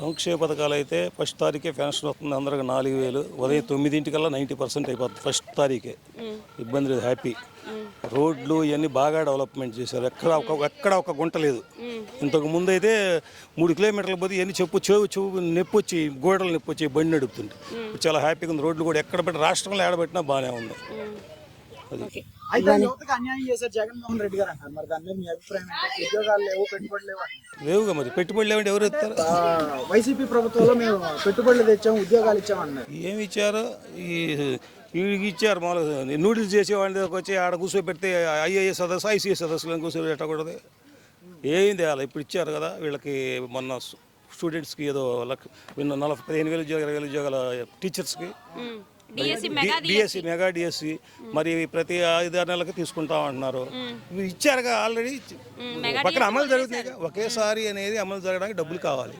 సంక్షేమ పథకాలు అయితే ఫస్ట్ తారీఖే పెన్షన్ వస్తుంది అందరికి నాలుగు వేలు. ఉదయం తొమ్మిదింటికల్లా నైంటీ పర్సెంట్ అయిపోతుంది ఫస్ట్ తారీఖే. ఇబ్బంది లేదు హ్యాపీ. రోడ్లు ఇవన్నీ బాగా డెవలప్మెంట్ చేశారు. ఎక్కడ ఒక ఎక్కడ ఒక గుంట లేదు. ఇంతకు ముందు అయితే మూడు కిలోమీటర్ల పోతే ఇవన్నీ చెప్పు చెవు చెవు నొప్పి వచ్చి గోడలు నొప్పి వచ్చి బండి నడుపుతుంటే చాలా హ్యాపీగా ఉంది. రోడ్లు కూడా ఎక్కడ పెట్టి రాష్ట్రంలో ఏడబెట్టినా బాగానే ఉంది. లేవుగా మరి. పెట్టుబడులు ఎవరు ఇస్తారు వైసీపీ ప్రభుత్వంలో మేము పెట్టుబడులు తెచ్చాము ఉద్యోగాలు ఇచ్చామన్నారు ఏమి ఇచ్చారు? ఈ వీడికి ఇచ్చారు మామూలుగా. నూడిల్స్ చేసేవాడి దగ్గరకు వచ్చి ఆడ కూర్చోబెడితే ఐఏఎస్ సదస్సు ఐసీఎస్ సదస్సులను కూర్చోబెట్టకూడదు ఏం తేవాలి ఇప్పుడు ఇచ్చారు కదా వీళ్ళకి మొన్న స్టూడెంట్స్కి ఏదో లక్ విన్న నలభై పదిహేను వేలు ఉద్యోగాలు ఇరవై వేలు ఉద్యోగాల టీచర్స్కి. DSC mega DSC. మరి ప్రతి ఐదు ఆరు నెలలకి తీసుకుంటాం అంటున్నారు. ఇవి ఇచ్చారుగా ఆల్రెడీ. పక్కన అమలు జరుగుతుంది ఒకేసారి అనేది అమలు జరగడానికి డబ్బులు కావాలి.